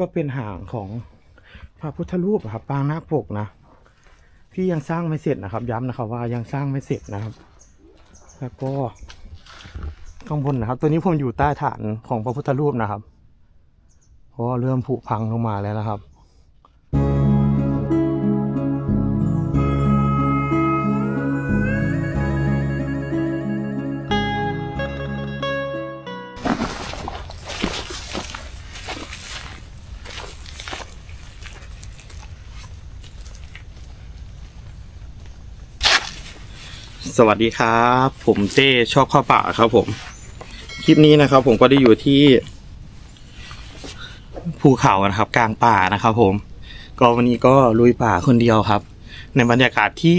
ก็เป็นหางของพระพุทธรูปอะครับปางนาคปกนะที่ยังสร้างไม่เสร็จนะครับ ย้ำนะครับว่ายังสร้างไม่เสร็จนะครับ แล้วก็ข้างบนนะครับ ตัวนี้ผมอยู่ใต้ฐานของพระพุทธรูปนะครับเพราะเริ่มผุพังลงมาแล้วนะครับ สวัสดีครับ ผมเต้ชอบข้าวป่าครับผม คลิปนี้นะครับ ผมก็ได้อยู่ที่ภูเขานะครับ กลางป่านะครับ ผม ก็วันนี้ก็ลุยป่าคนเดียวครับ ในบรรยากาศที่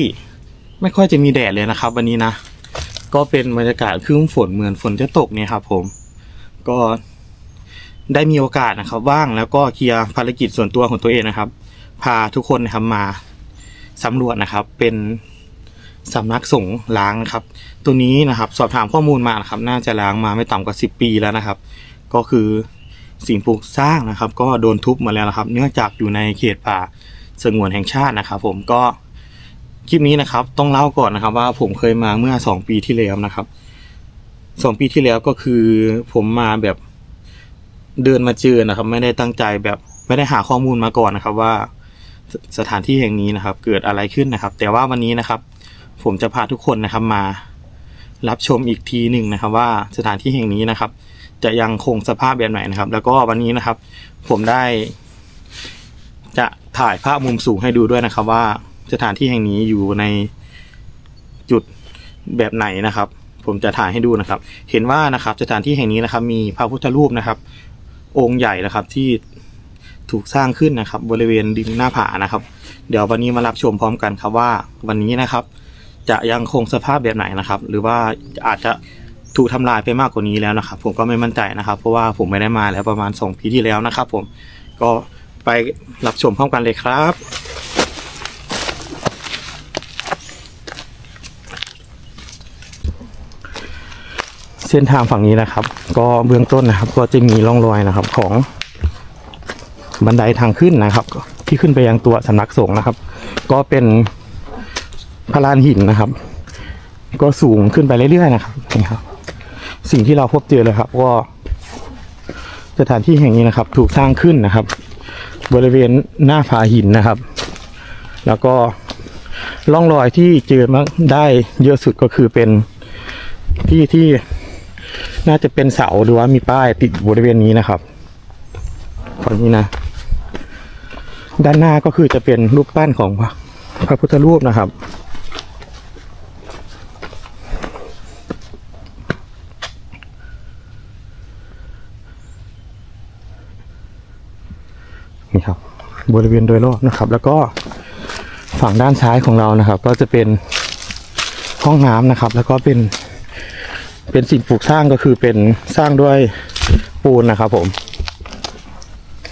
ไม่ค่อยจะมีแดดเลยนะครับ วันนี้นะก็เป็นบรรยากาศครึ้มฝนเหมือนฝนจะตกเนี่ยครับ ผม ก็ได้มีโอกาสนะครับ ว่างแล้วก็เคลียร์ภารกิจส่วนตัวของตัวเองนะครับ พาทุกคนนะครับมาสำรวจนะครับ เป็น สำนักสงฆ์ล้างนะครับ ตัวนี้นะครับสอบถามข้อมูลมานะครับ น่าจะล้างมาไม่ต่ำกว่าสิบปีแล้วนะครับ ก็คือสิ่งปลูกสร้างนะครับ ก็โดนทุบมาแล้วนะครับ เนื่องจากอยู่ในเขตป่าสงวนแห่งชาตินะครับ ผมก็คลิปนี้นะครับ ต้องเล่าก่อนนะครับ ว่าผมเคยมาเมื่อสองปีที่แล้วนะครับสองปีที่แล้วก็คือผมมาแบบเดินมาเจอนะครับ ไม่ได้ตั้งใจแบบไม่ได้หาข้อมูลมาก่อนนะครับว่าสสถานที่แห่งนี้นะครับ เกิดอะไรขึ้นนะครับ แต่ว่าวันนี้นะครับ ผมจะพาทุกคนนะครับมารับชมอีกทีหนึ่งนะครับ ว่าสถานที่แห่งนี้นะครับ จะยังคงสภาพแบบไหนนะครับ แล้วก็วันนี้นะครับ ผมได้ จะถ่ายภาพมุมสูงให้ดูด้วยนะครับ ว่าสถานที่แห่งนี้อยู่ในจุดแบบไหนนะครับ ผมจะถ่ายให้ดูนะครับ เห็นว่านะครับ สถานที่แห่งนี้นะครับ มีพระพุทธรูปนะครับ องค์ใหญ่นะครับที่ถูกสร้างขึ้นนะครับ บริเวณดินหน้าผานะครับ เดี๋ยววันนี้มารับชมพร้อมกันครับว่าวันนี้นะครับ จะยังคงสภาพแบบไหนนะครับ หรือว่าอาจจะถูกทำลายไปมากกว่านี้แล้วนะครับ ผมก็ไม่มั่นใจนะครับ เพราะว่าผมไม่ได้มาแล้วประมาณสองปีที่แล้วนะครับ ผมก็ไปรับชมพร้อมกันเลยครับเส้นทางฝั่งนี้นะครับ ก็เบื้องต้นนะครับ ก็จะมีร่องรอยนะครับของบันไดทางขึ้นนะครับ ที่ขึ้นไปยังตัวสำนักสงฆ์นะครับ ก็เป็น พลานหินนะครับ ก็สูงขึ้นไปเรื่อยๆนะครับนี่ครับ สิ่งที่เราพบเจอเลยครับ ก็สถานที่แห่งนี้นะครับ ถูกสร้างขึ้นนะครับ บริเวณหน้าผาหินนะครับ แล้วก็ร่องรอยที่เจอมาได้เยอะสุดก็คือเป็นที่ที่น่าจะเป็นเสาหรือว่ามีป้ายติดบริเวณนี้นะครับฝั่งนี้นะ ด้านหน้าก็คือจะเป็นรูปปั้นของพระพุทธรูปนะครับ นี่ครับ บริเวณโดยรอบนะครับ แล้วก็ฝั่งด้านซ้ายของเรานะครับ ก็จะเป็นห้องน้ำนะครับ แล้วก็เป็นเป็นสิ่งปลูกสร้างก็คือเป็นสร้างด้วยปูนนะครับ ผม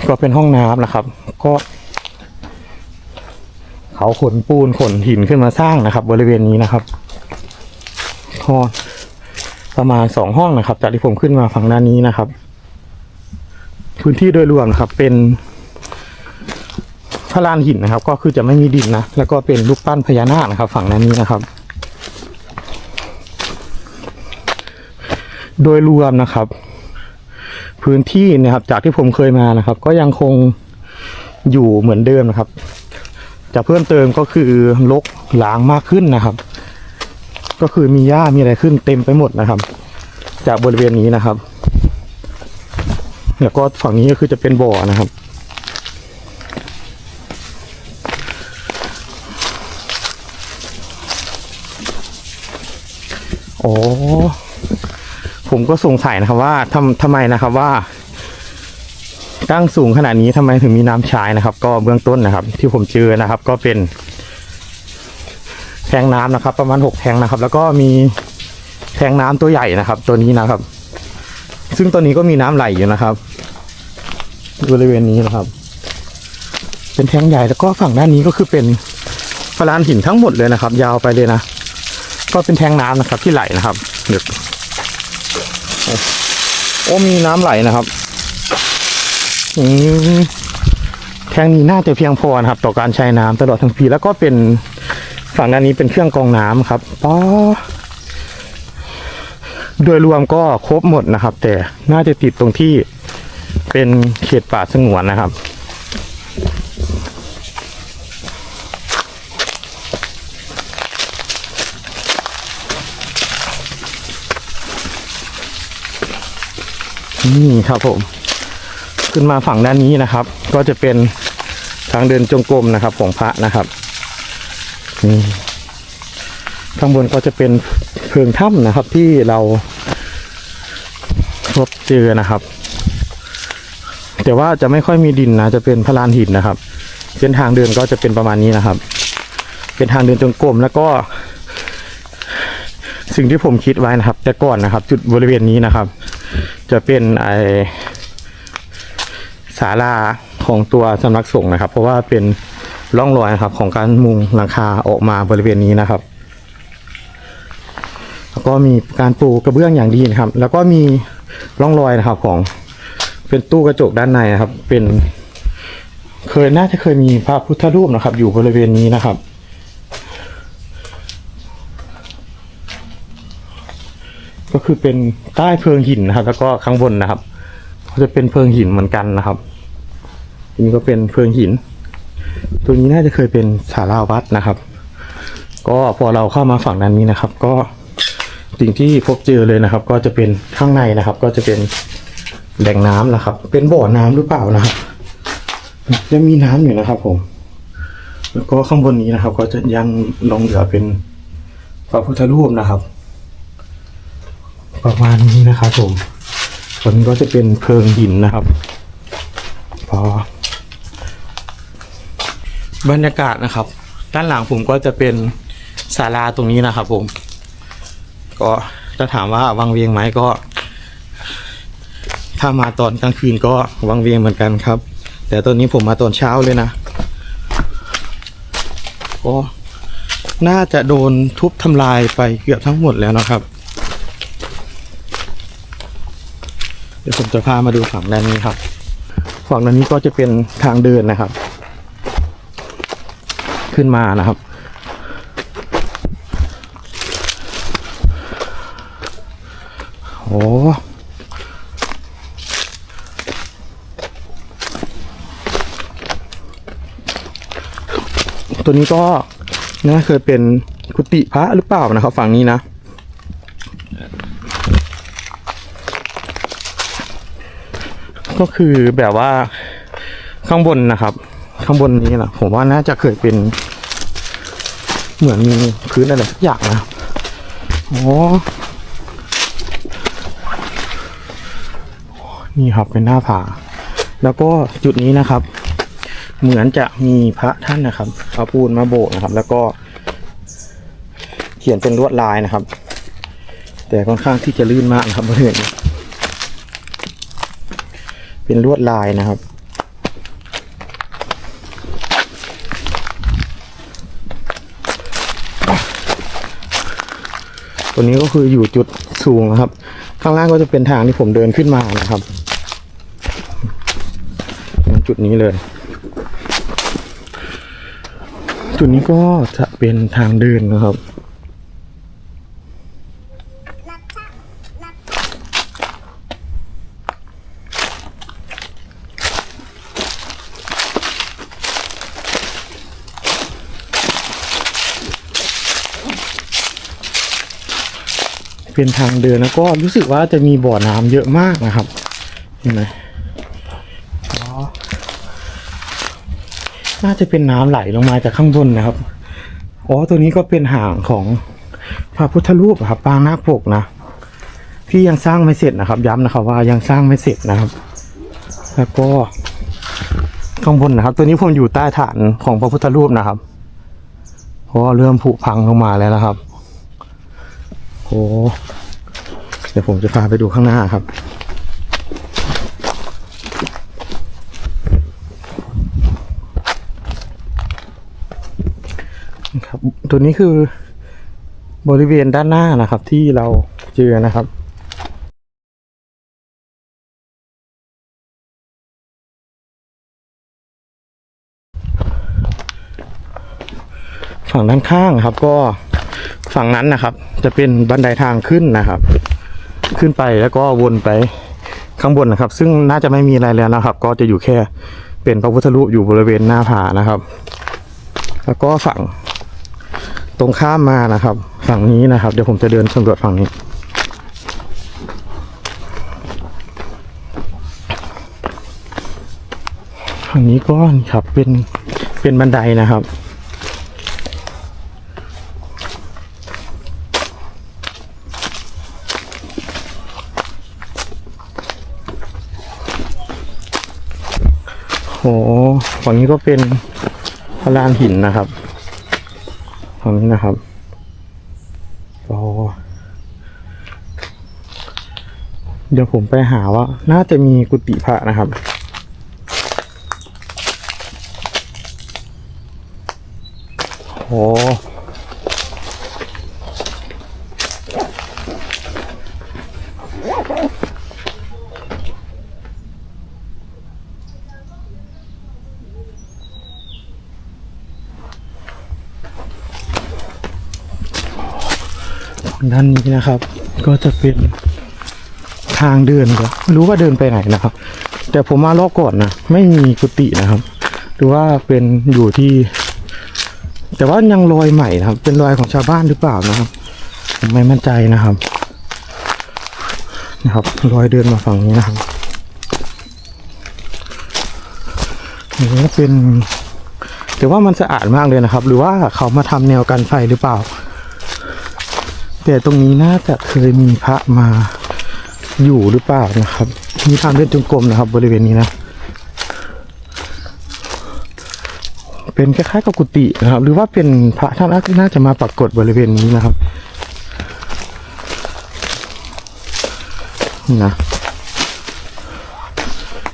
ก็เป็นห้องน้ำนะครับ ก็เขาขนปูนขนหินขึ้นมาสร้างนะครับ บริเวณนี้นะครับก็ประมาณสองห้องนะครับ จากที่ผมขึ้นมาฝั่งด้านนี้นะครับ พื้นที่โดยรวมนะครับเป็น พระลานหินนะครับ ก็คือจะไม่มีดินนะแล้วก็เป็นรูปปั้นพญานาคนะครับ ฝั่งด้นนี้นะครับ โดยรวมนะครับ พื้นที่นะครับ จากที่ผมเคยมานะครับ ก็ยังคงอยู่เหมือนเดิมนะครับ จะเพิ่มเติมก็คือลกล้างมากขึ้นนะครับ ก็คือมีหญ้ามีอะไรขึ้นเต็มไปหมดนะครับ จากบริเวณนี้นะครับ แล้วก็ฝั่งนี้ก็คือจะเป็นบ่อนะครับ โอ้ผมก็สงสัยนะครับว่าทำทำไมนะครับว่าตั้งสูงขนาดนี้ทำไมถึงมีน้ำใช้นะครับ ก็เบื้องต้นนะครับ ที่ผมเจอนะครับ ก็เป็น แทงน้ำนะครับ ประมาณหกแทงนะครับ แล้วก็มีแทงน้ำตัวใหญ่นะครับ ตัวนี้นะครับ ซึ่งตัวนี้ก็มีน้ำไหลอยู่นะครับบริเวณนี้นะครับ เป็นแทงใหญ่แล้วก็ฝั่งด้านนี้ก็คือเป็นพลานหินทั้งหมดเลยนะครับ ยาวไปเลยนะ ก็เป็นแทงน้ำนะครับ ที่ไหลนะครับเดี๋ยวโอ้โอ้มีน้ำไหลนะครับอืมแทงนี้น่าจะเพียงพอนะครับ ต่อการใช้น้ำตลอดทั้งปีแล้วก็เป็นฝั่งด้านนี้เป็นเครื่องกรองน้ำครับป้อโดยรวมก็ครบหมดนะครับ แต่น่าจะติดตรงที่เป็นเขตป่าสงวนนะครับ นี่ครับผม ขึ้นมาฝั่งด้านนี้นะครับ ก็จะเป็นทางเดินจงกรมนะครับ ของพระนะครับนี่ข้างบนก็จะเป็นเพิงถ้ำนะครับ ที่เราพบเจอนะครับ แต่ว่าจะไม่ค่อยมีดินนะจะเป็นพลานหินนะครับ เส้นทางเดินก็จะเป็นประมาณนี้นะครับ เป็นทางเดินจงกรมแล้วก็ สิ่งที่ผมคิดไว้นะครับ แต่ก่อนนะครับ จุดบริเวณนี้นะครับ จะเป็นไอศาลาของตัวสำนักสงฆ์นะครับ เพราะว่าเป็นร่องรอยนะครับของการมุงหลังคาออกมาบริเวณนี้นะครับ แล้วก็มีการปูกระเบื้องอย่างดีนะครับ แล้วก็มีร่องรอยนะครับของเป็นตู้กระจกด้านในนะครับ เป็น เคยน่าจะเคยมีพระพุทธรูปนะครับ อยู่บริเวณนี้นะครับ ก็คือเป็นใต้เพิงหินนะครับ แล้วก็ข้างบนนะครับ ก็จะเป็นเพิงหินเหมือนกันนะครับอันนี้ก็เป็นเพิงหิน ตัวนี้น่าจะเคยเป็นศาลาวัดนะครับ ก็พอเราเข้ามาฝั่งด้นนี้นะครับ ก็สิ่งที่พบเจอเลยนะครับ ก็จะเป็นข้างในนะครับ ก็จะเป็นแหล่งน้ำนะครับ เป็นบ่อน้ำหรือเปล่านะครับยังมีน้ำอยู่นะครับ ผม แล้วก็ข้างบนนี้นะครับ ก็จะยังลงเหลือเป็นพระพุทธรูปนะครับ ประมาณนี้นะครับผมส่วนนี้ก็จะเป็นเพิงหินนะครับ พอบรรยากาศนะครับ ด้านหลังผมก็จะเป็นศาลาตรงนี้นะครับผม ก็ถ้าถามว่าวังเวียงไหมก็ ถ้ามาตอนกลางคืนก็วังเวียงเหมือนกันครับ แต่ตอนนี้ผมมาตอนเช้าเลยนะก็น่าจะโดนทุบทำลายไปเกือบทั้งหมดแล้วนะครับ เดี๋ยวผมจะพามาดูฝั่งด้านนี้ครับ ฝั่งด้านนี้ก็จะเป็นทางเดินนะครับ ขึ้นมานะครับ โอ้ตัวนี้ก็น่าเคยเป็นกุฏิพระหรือเปล่านะครับ ฝั่งนี้นะ ก็คือแบบว่าข้างบนนะครับ ข้างบนนี้นะผมว่าน่าจะเคยเป็น เหมือนมีพื้นอะไรสักอย่างนะอ๋อนี่ครับเป็นหน้าผา แล้วก็จุดนี้นะครับ เหมือนจะมีพระท่านนะครับเอาปูนมาโบกนะครับ แล้วก็ เขียนเป็นลวดลายนะครับ แต่ค่อนข้างที่จะลื่นมากนะครับบริเวณนี้ เป็นลวดลายนะครับ ตัวนี้ก็คืออยู่จุดสูงนะครับ ข้างล่างก็จะเป็นทางที่ผมเดินขึ้นมานะครับ จุดนี้เลย จุดนี้ก็จะเป็นทางเดินนะครับ เป็นทางเดินแล้วก็รู้สึกว่าจะมีบ่อน้ำเยอะมากนะครับเห็นไหมอ๋อน่าจะเป็นน้ำไหลลงมาจากข้างบนนะครับอ๋อตัวนี้ก็เป็นหางของพระพุทธรูปครับปางนาคปกนะที่ยังสร้างไม่เสร็จนะครับ ย้ำนะครับ ว่ายังสร้างไม่เสร็จนะครับ แล้วก็ข้างบนนะครับ ตัวนี้ผมอยู่ใต้ฐานของพระพุทธรูปนะครับเพราะเริ่มผุพังลงมาแล้วนะครับ เดี๋ยวผมจะพาไปดูข้างหน้าครับ ครับ ตัวนี้คือบริเวณด้านหน้านะครับ ที่เราเจอนะครับฝั่งด้านข้างครับก็ ฝั่งนั้นนะครับ จะเป็นบันไดทางขึ้นนะครับ ขึ้นไปแล้วก็วนไปข้างบนนะครับ ซึ่งน่าจะไม่มีอะไรแล้วนะครับ ก็จะอยู่แค่เป็นพระพุทธรูปอยู่บริเวณหน้าผานะครับ แล้วก็ฝั่งตรงข้ามมานะครับ ฝั่งนี้นะครับ เดี๋ยวผมจะเดินสำรวจฝั่งนี้ ฝั่งนี้ก็ครับเป็นเป็นบันไดนะครับ โอ้ฝั่งนี้ก็เป็นพลานหินนะครับฝั่งนี้นะครับโอ้เดี๋ยวผมไปหาว่า น่าจะมีกุฏิพระนะครับโอ้ ด้านนี้นะครับ ก็จะเป็นทางเดินก็ไม่รู้ว่าเดินไปไหนนะครับ แต่ผมมารอบก่อนนะไม่มีกุฏินะครับหรือว่าเป็นอยู่ที่ แต่ว่ายังรอยใหม่นะครับ เป็นรอยของชาวบ้านหรือเปล่านะครับผมไม่มั่นใจนะครับนะครับรอยเดินมาฝั่งนี้นะครับนนี้ก็เป็นแต่ว่ามันสะอาดมากเลยนะครับ หรือว่าเขามาทำแนวกันไฟหรือเปล่า แต่ตรงนี้น่าจะเคยมีพระมาอยู่หรือเปล่านะครับ มีทางเดินจงกรมนะครับ บริเวณนี้นะ เป็นคล้ายๆกับกุฏินะครับ หรือว่าเป็นพระท่านน่าจะมาปรากฏบริเวณนี้นะครับนี่นะ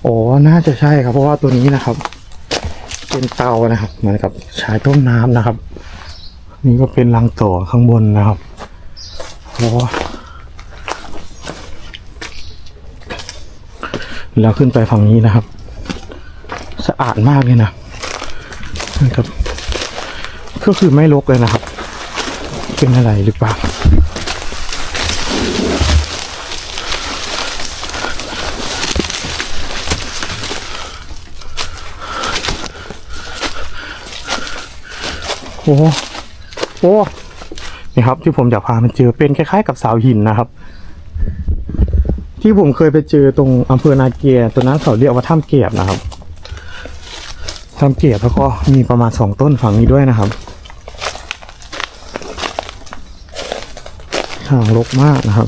โอ้น่าจะใช่ครับ เพราะว่าตัวนี้นะครับ เป็นเตานะครับ เหมือนกับฉายต้มน้ำนะครับ นี่ก็เป็นรังต่อข้างบนนะครับ โอ้แล้วขึ้นไปฝั่งนี้นะครับ สะอาดมากเลยนะนะครับ ก็คือไม่ลกเลยนะครับ เป็นอะไรหรือเปล่าโอ้โหโอ้ นี่ครับ ที่ผมอยากพามันเจอเป็นคล้ายๆ กับเสาหินนะครับ ที่ผมเคยไปเจอตรงอำเภอนาเกียตัวนั้นเขาเรียกว่าถ้ำเกียบนะครับทำเกียบแล้วก็มีประมาณสองต้นฝั่งนี้ด้วยนะครับห่างรกมากนะครับ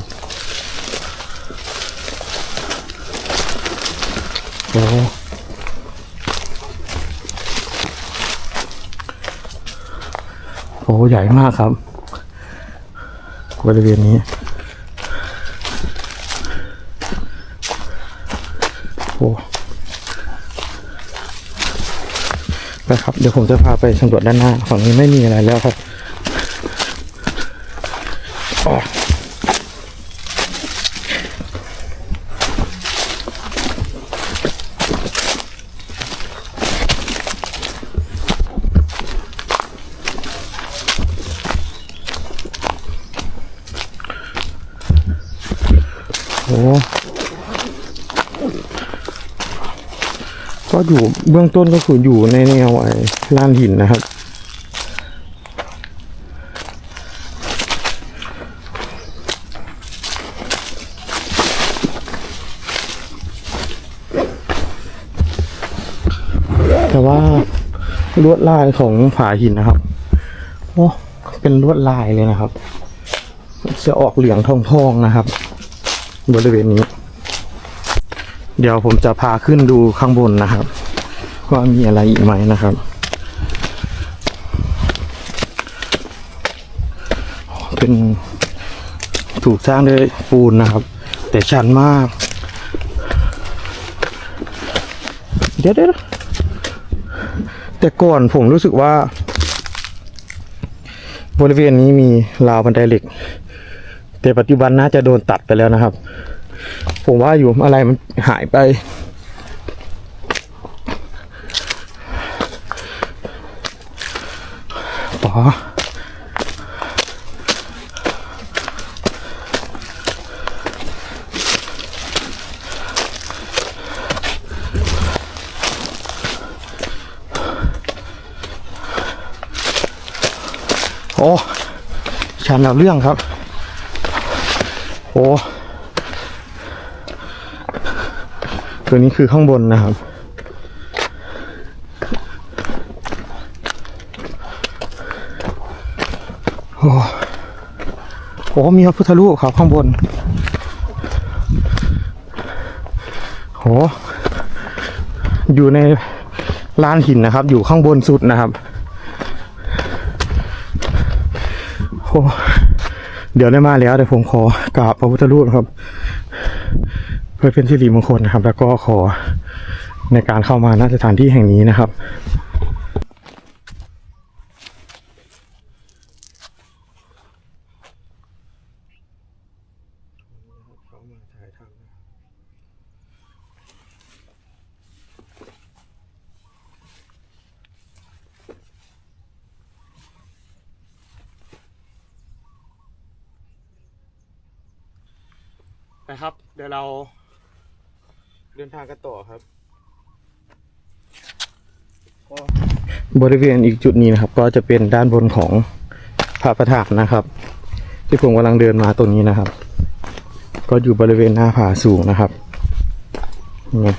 โอ้โหใหญ่มากครับ บริเวณนี้โอ้นะครับเดี๋ยวผมจะพาไปสำรวจด้านหน้า ฝั่งนี้ไม่มีอะไรแล้วครับ อยู่เบื้องต้นก็คืออยู่ในแนวไอ้ลานหินนะครับ แต่ว่าลวดลายของผาหินนะครับโอ้เป็นลวดลายเลยนะครับ จะออกเหลืองทองๆนะครับ บริเวณนี้ เดี๋ยวผมจะพาขึ้นดูข้างบนนะครับ ว่ามีอะไรอีกไหมนะครับเป็นถูกสร้างด้วยปูนนะครับ แต่ชันมาก เดี๋ยวเดี๋ยวแต่ก่อนผมรู้สึกว่า บริเวณนี้มีราวบันไดเหล็ก แต่ปัจจุบันน่าจะโดนตัดไปแล้วนะครับ ผมว่าอยู่อะไรมันหายไป ต่อ โอ้ชันเอาเรื่องครับ โอ้ ตัวนี้คือข้างบนนะครับ โอ้โหมีพระพุทธรูปครับข้างบนโหอยู่ในลานหินนะครับ อยู่ข้างบนสุดนะครับโอ้เดี๋ยวได้มาแล้วเดี๋ยวผมขอกราบพระพุทธรูปครับ เพื่อเป็นสิริมงคลนะครับ แล้วก็ขอในการเข้ามาณสถานที่แห่งนี้นะครับ นะครับ เดี๋ยวเรา เดินทางกันต่อครับ บริเวณอีกจุดนี้นะครับ ก็จะเป็นด้านบนของพระประธานนะครับ ที่ผมกำลังเดินมาตรงนี้นะครับ ก็อยู่บริเวณหน้าผาสูงนะครับนี่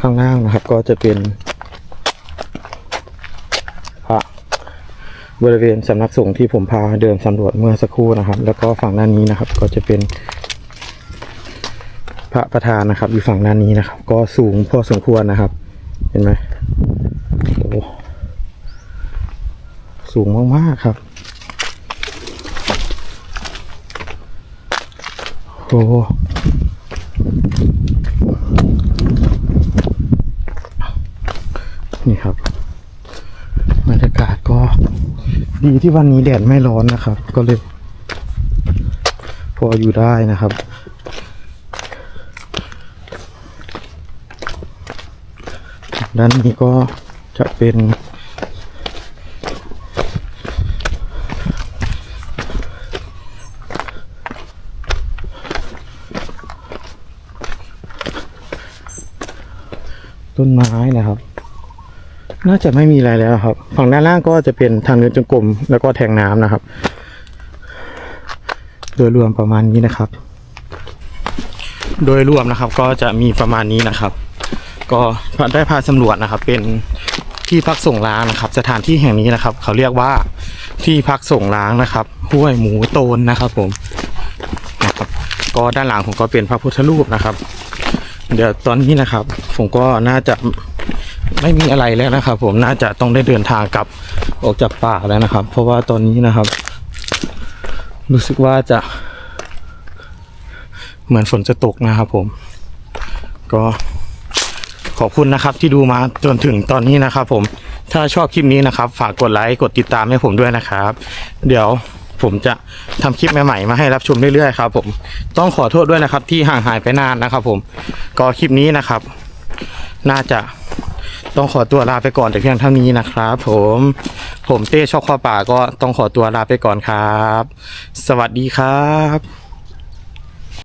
ข้างล่างนะครับ ก็จะเป็นพระบริเวณสำนักสงฆ์ที่ผมพาเดินสำรวจเมื่อสักครู่นะครับ แล้วก็ฝั่งด้านนี้นะครับ ก็จะเป็น พระประธานนะครับ อยู่ฝั่งด้านนี้นะครับ ก็สูงพอสมควรนะครับ เห็นไหมโอ้สูงมากๆครับโอ้นี่ครับบรรยากาศก็ดีที่วันนี้แดดไม่ร้อนนะครับ ก็เลย พออยู่ได้นะครับ ด้านนี้ก็จะเป็นต้นไม้นะครับ น่าจะไม่มีอะไรแล้วครับ ฝั่งด้านล่างก็จะเป็นทางเดินจงกรมแล้วก็แทงน้ำนะครับ โดยรวมประมาณนี้นะครับ โดยรวมนะครับก็จะมีประมาณนี้นะครับ ก็ได้พาสำรวจนะครับ เป็นที่พักส่งล้างนะครับ สถานที่แห่งนี้นะครับ เขาเรียกว่าที่พักส่งล้างนะครับห้วยหมูโตนนะครับ ผมนะครับก็ด้านหลังผมก็เป็นพระพุทธรูปนะครับ เดี๋ยวตอนนี้นะครับ ผมก็น่าจะไม่มีอะไรแล้วนะครับ ผมน่าจะต้องได้เดินทางกลับออกจากป่าแล้วนะครับ เพราะว่าตอนนี้นะครับ รู้สึกว่าจะ เหมือนฝนจะตกนะครับผม ก็ ขอบคุณนะครับที่ดูมาจนถึงตอนนี้นะครับ ผมถ้าชอบคลิปนี้นะครับ ฝากกดไลค์กดติดตามให้ผมด้วยนะครับ เดี๋ยวผมจะทำคลิปใหม่ๆมาให้รับชมเรื่อยๆครับ ผมต้องขอโทษด้วยนะครับ ที่ห่างหายไปนานนะครับ ผมก็คลิปนี้นะครับ น่าจะต้องขอตัวลาไปก่อนแต่เพียงเท่านี้นะครับ ผมผมเต้ชอบข้อป่าก็ต้องขอตัวลาไปก่อนครับ สวัสดีครับ